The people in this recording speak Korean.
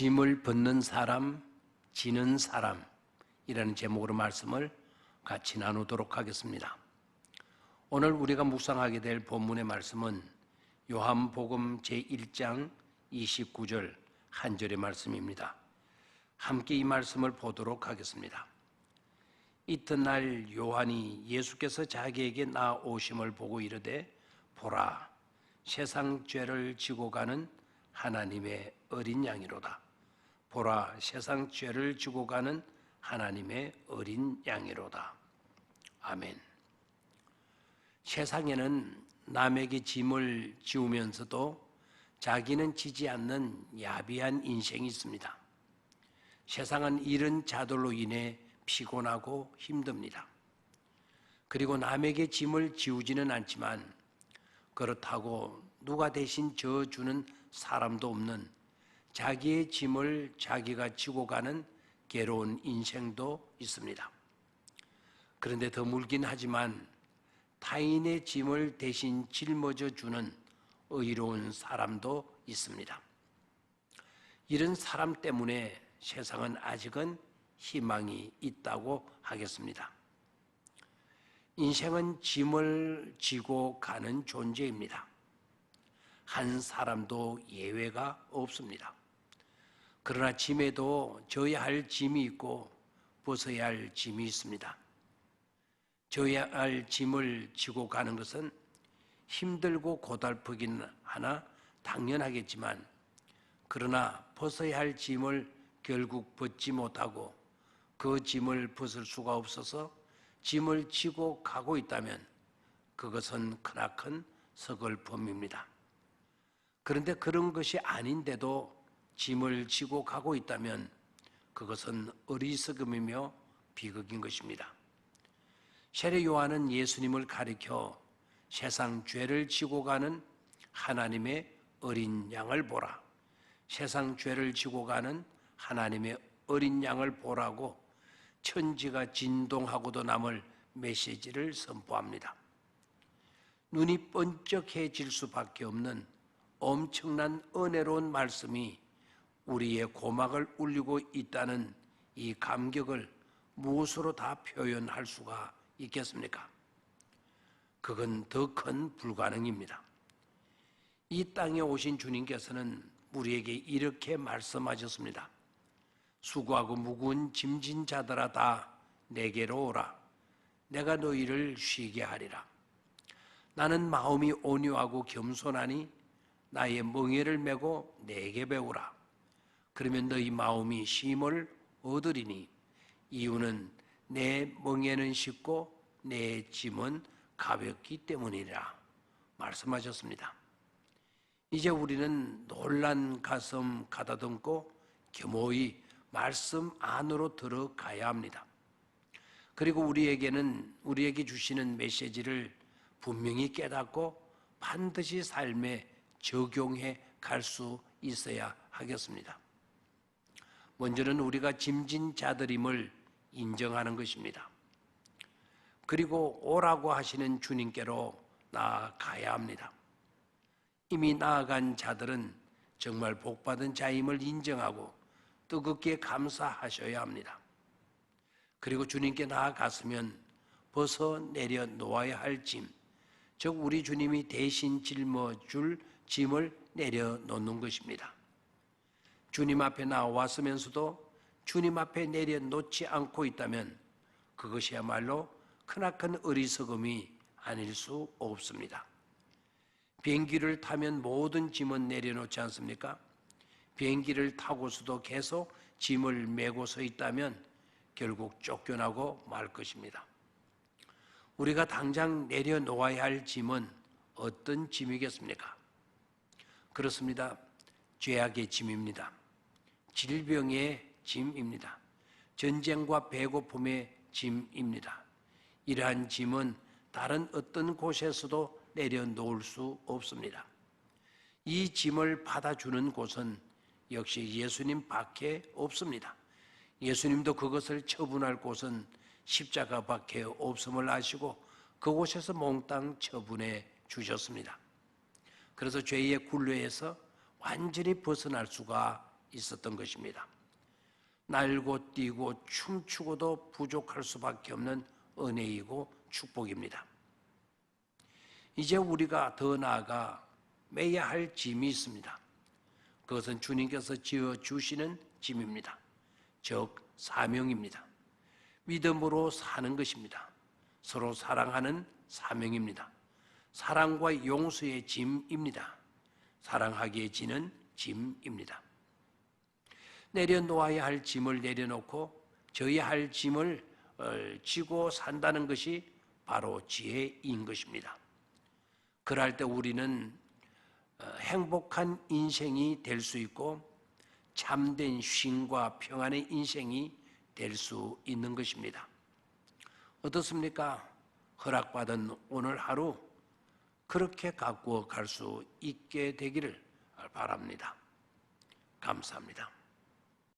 짐을 벗는 사람, 지는 사람이라는 제목으로 말씀을 같이 나누도록 하겠습니다. 오늘 우리가 묵상하게 될 본문의 말씀은 요한복음 제1장 29절 한 절의 말씀입니다. 함께 이 말씀을 보도록 하겠습니다. 이튿날 요한이 예수께서 자기에게 나오심을 보고 이르되 보라 세상 죄를 지고 가는 하나님의 어린 양이로다. 보라 세상 죄를 지고 가는 하나님의 어린 양이로다. 아멘. 세상에는 남에게 짐을 지우면서도 자기는 지지 않는 야비한 인생이 있습니다. 세상은 이런 자들로 인해 피곤하고 힘듭니다. 그리고 남에게 짐을 지우지는 않지만 그렇다고 누가 대신 져주는 사람도 없는 자기의 짐을 자기가 지고 가는 괴로운 인생도 있습니다. 그런데 더 물긴 하지만 타인의 짐을 대신 짊어져 주는 의로운 사람도 있습니다. 이런 사람 때문에 세상은 아직은 희망이 있다고 하겠습니다. 인생은 짐을 지고 가는 존재입니다. 한 사람도 예외가 없습니다. 그러나 짐에도 져야 할 짐이 있고 벗어야 할 짐이 있습니다. 져야 할 짐을 지고 가는 것은 힘들고 고달프긴 하나 당연하겠지만 그러나 벗어야 할 짐을 결국 벗지 못하고 그 짐을 벗을 수가 없어서 짐을 지고 가고 있다면 그것은 크나큰 서글픔입니다. 그런데 그런 것이 아닌데도 짐을 지고 가고 있다면 그것은 어리석음이며 비극인 것입니다. 세례 요한은 예수님을 가리켜 세상 죄를 지고 가는 하나님의 어린 양을 보라. 세상 죄를 지고 가는 하나님의 어린 양을 보라고 천지가 진동하고도 남을 메시지를 선포합니다. 눈이 번쩍해질 수밖에 없는 엄청난 은혜로운 말씀이 우리의 고막을 울리고 있다는 이 감격을 무엇으로 다 표현할 수가 있겠습니까? 그건 더 큰 불가능입니다. 이 땅에 오신 주님께서는 우리에게 이렇게 말씀하셨습니다. 수고하고 무거운 짐진 자들아 다 내게로 오라. 내가 너희를 쉬게 하리라. 나는 마음이 온유하고 겸손하니 나의 멍에를 메고 내게 배우라. 그러면 너희 마음이 쉼을 얻으리니 이유는 내 멍에는 쉽고 내 짐은 가볍기 때문이라 말씀하셨습니다. 이제 우리는 놀란 가슴 가다듬고 겸허히 말씀 안으로 들어가야 합니다. 그리고 우리에게는 우리에게 주시는 메시지를 분명히 깨닫고 반드시 삶에 적용해 갈 수 있어야 하겠습니다. 먼저는 우리가 짐진 자들임을 인정하는 것입니다. 그리고 오라고 하시는 주님께로 나아가야 합니다. 이미 나아간 자들은 정말 복받은 자임을 인정하고 뜨겁게 감사하셔야 합니다. 그리고 주님께 나아갔으면 벗어 내려 놓아야 할 짐, 즉 우리 주님이 대신 짊어줄 짐을 내려놓는 것입니다. 주님 앞에 나왔으면서도 주님 앞에 내려놓지 않고 있다면 그것이야말로 크나큰 어리석음이 아닐 수 없습니다. 비행기를 타면 모든 짐은 내려놓지 않습니까? 비행기를 타고서도 계속 짐을 메고 서 있다면 결국 쫓겨나고 말 것입니다. 우리가 당장 내려놓아야 할 짐은 어떤 짐이겠습니까? 그렇습니다. 죄악의 짐입니다. 질병의 짐입니다. 전쟁과 배고픔의 짐입니다. 이러한 짐은 다른 어떤 곳에서도 내려놓을 수 없습니다. 이 짐을 받아주는 곳은 역시 예수님 밖에 없습니다. 예수님도 그것을 처분할 곳은 십자가 밖에 없음을 아시고 그곳에서 몽땅 처분해 주셨습니다. 그래서 죄의 굴레에서 완전히 벗어날 수가 있었던 것입니다. 날고 뛰고 춤추고도 부족할 수밖에 없는 은혜이고 축복입니다. 이제 우리가 더 나아가 매야 할 짐이 있습니다. 그것은 주님께서 지어 주시는 짐입니다. 즉 사명입니다. 믿음으로 사는 것입니다. 서로 사랑하는 사명입니다. 사랑과 용서의 짐입니다. 사랑하기에 지는 짐입니다. 내려놓아야 할 짐을 내려놓고 져야 할 짐을 어, 지고 산다는 것이 바로 지혜인 것입니다. 그럴 때 우리는 어, 행복한 인생이 될 수 있고 참된 쉼과 평안의 인생이 될 수 있는 것입니다. 어떻습니까? 허락받은 오늘 하루 그렇게 갖고 갈수 있게 되기를 바랍니다. 감사합니다.